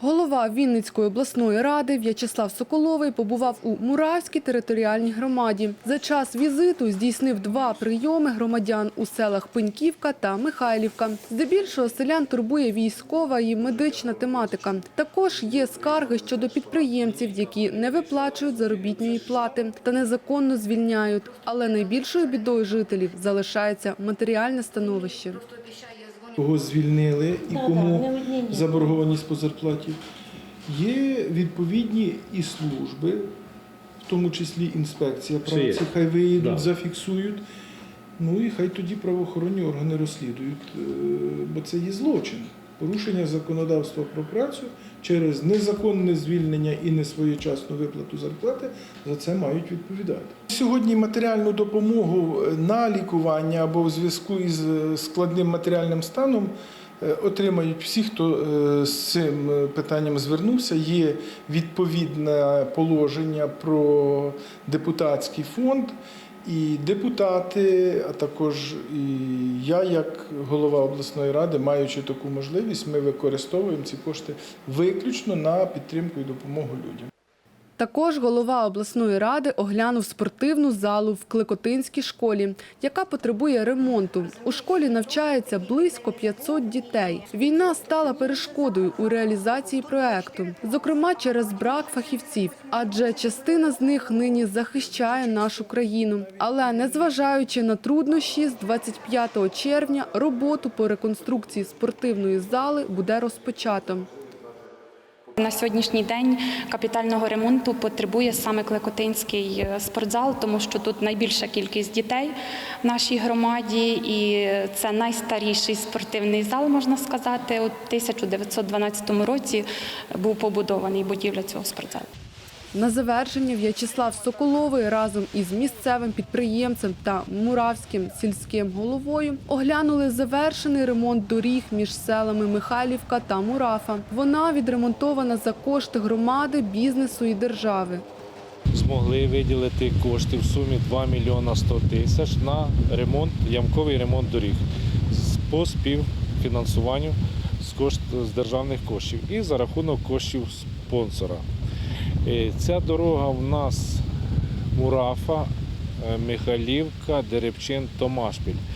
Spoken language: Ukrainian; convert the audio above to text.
Голова Вінницької обласної ради В'ячеслав Соколовий побував у Муравській територіальній громаді. За час візиту здійснив два прийоми громадян у селах Пеньківка та Михайлівка. Здебільшого селян турбує військова і медична тематика. Також є скарги щодо підприємців, які не виплачують заробітної плати та незаконно звільняють. Але найбільшою бідою жителів залишається матеріальне становище. Кого звільнили і кому заборгованість по зарплаті. Є відповідні і служби, в тому числі інспекція праці, хай виїдуть, Да. зафіксують. Ну і хай тоді правоохоронні органи розслідують, е, бо це є злочин. Порушення законодавства про працю через незаконне звільнення і несвоєчасну виплату зарплати за це мають відповідати. Сьогодні матеріальну допомогу на лікування або в зв'язку із е, складним матеріальним станом е, отримають всі, хто е, з цим е, питанням звернувся. Є відповідне положення про депутатський фонд. І депутати, а також і я, як голова обласної ради, маючи таку можливість, ми використовуємо ці кошти виключно на підтримку і допомогу людям. Також голова обласної ради оглянув спортивну залу в Кликотинській школі, яка потребує ремонту. У школі навчається близько 500 дітей. Війна стала перешкодою у реалізації проекту, зокрема через брак фахівців, адже частина з них нині захищає нашу країну. Але незважаючи на труднощі, з 25 червня роботу по реконструкції спортивної зали буде розпочато. На сьогоднішній день капітального ремонту потребує саме Клекотинський е, спортзал, тому що тут найбільша кількість дітей в нашій громаді, і це найстаріший спортивний зал, можна сказати. У 1912 році був побудований будівля цього спортзалу. На завершення В'ячеслав Соколовий разом із місцевим підприємцем та муравським сільським головою оглянули завершений ремонт доріг між селами Михайлівка та Мурафа. Вона відремонтована за кошти громади, бізнесу і держави. Змогли виділити кошти в сумі 2 мільйона 100 тисяч на ремонт, ямковий ремонт доріг по співфінансуванню з, кошт, з державних коштів і за рахунок коштів спонсора. Ця дорога в нас Мурафа, е, Михайлівка, Деребчин, Томашпіль.